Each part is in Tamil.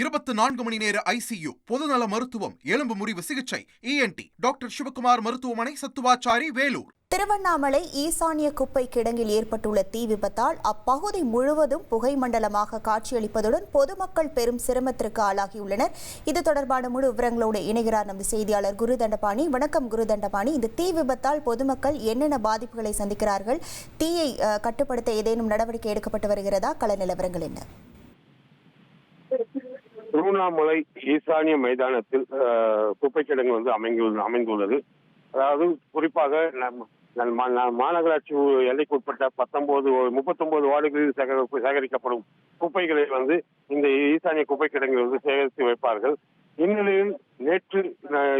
இருபத்தி நான்கு மணி நேர ஐசியு பொதுநல மருத்துவம் எலும்பு முறிவு சிகிச்சை இஎன்டி டாக்டர் சிவகுமார் மருத்துவமனை சத்துவாச்சாரி வேலூர். திருவண்ணாமலை ஈசானிய குப்பை கிடங்கில் ஏற்பட்டுள்ள தீ விபத்தால் அப்பகுதி முழுவதும் புகை மண்டலமாக காட்சியளிப்பதுடன் பொதுமக்கள் பெரும் சிரமத்திற்கு ஆளாகியுள்ளனர். இது தொடர்பான முழு விவரங்களோடு இணைகிறார் நமது செய்தியாளர் குரு தண்டபாணி. வணக்கம் குரு தண்டபாணி. இந்த தீ விபத்தால் பொதுமக்கள் என்னென்ன பாதிப்புகளை சந்திக்கிறார்கள்? தீயை கட்டுப்படுத்த ஏதேனும் நடவடிக்கை எடுக்கப்பட்டு வருகிறதா? கள நிலவரங்கள் என்ன? திருவண்ணாமலை ஈசானிய மைதானத்தில் குப்பை கிடங்கு வந்து அமைந்துள்ள அமைந்துள்ளது அதாவது குறிப்பாக நம் மா- மாநகராட்சி எல்லைக்குட்பட்ட பத்தொன்பது முப்பத்தொன்பது வார்டுகளில் சேகரி- சேகரிக்கப்படும் குப்பைகளை வந்து இந்த ஈசானிய குப்பை கிடங்கில் வந்து சேகரித்து வைப்பார்கள் இந்நிலையில் நேற்று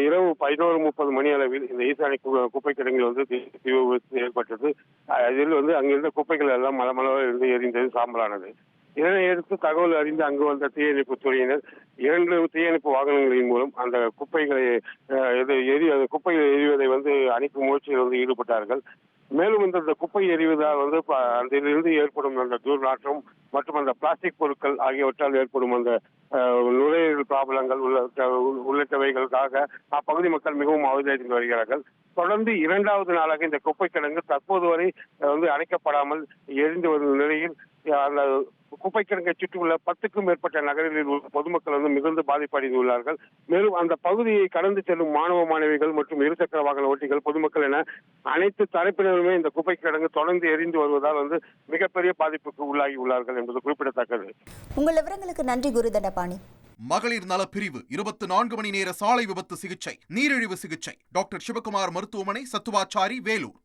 இரவு பதினோரு முப்பது மணி அளவில் இந்த ஈசானிய கு- குப்பை கிடங்கில் வந்து தீ விபத்து ஏற்பட்டது அதில் வந்து அங்கிருந்த குப்பைகள் எல்லாம் மலமளவாக இருந்து எரிந்தது சாம்பலானது இதனையடுத்து தகவல் அறிந்து அங்கு வந்த தீயணைப்பு துறையினர் இரண்டு தீயணைப்பு வாகனங்களின் மூலம் அந்த குப்பைகளை இது எரி அந்த எரிவதை வந்து அணைக்கும் முயற்சியில் வந்து ஈடுபட்டார்கள். மேலும் இந்த குப்பை எரிவதால் வந்து ப- அதிலிருந்து ஏற்படும் அந்த துர்நாற்றம் மற்றும் அந்த பிளாஸ்டிக் பொருட்கள் ஆகியவற்றால் ஏற்படும் அந்த அஹ், நுரையீரல் ப்ராப்ளங்கள் உள்ளிட்டவைகளுக்காக அப்பகுதி மக்கள் மிகவும் அவதியடைந்து வருகிறார்கள். தொடர்ந்து இரண்டாவது நாளாக இந்த குப்பை கிடங்கு தற்போது வரை வந்து அணைக்கப்படாமல் எரிந்து வரும் நிலையில் அந்த குப்பை கிடங்கை சுற்றியுள்ள பத்துக்கும் மேற்பட்ட நகரில் உள்ள பொதுமக்கள் வந்து மிகுந்த பாதிப்படைந்துள்ளார்கள் மேலும் அந்த பகுதியை கடந்து செல்லும் மாணவ மாணவிகள் மற்றும் இருசக்கர வாகன ஓட்டிகள் பொதுமக்கள் என அனைத்து தரப்பினருமே இந்த குப்பை கிடங்கு தொடர்ந்து எரிந்து வருவதால் வந்து மிகப்பெரிய பாதிப்புக்கு உள்ளாகி உள்ளார்கள் என்பது குறிப்பிடத்தக்கது. உங்கள் விவரங்களுக்கு நன்றி குரு தண்டபாணி. மகளிர் நல பிரிவு இருபத்தி நான்கு மணி நேர சாலை விபத்து சிகிச்சை நீரிழிவு சிகிச்சை. டாக்டர் சிவகுமார் மருத்துவமனை சத்துவாச்சாரி வேலூர்.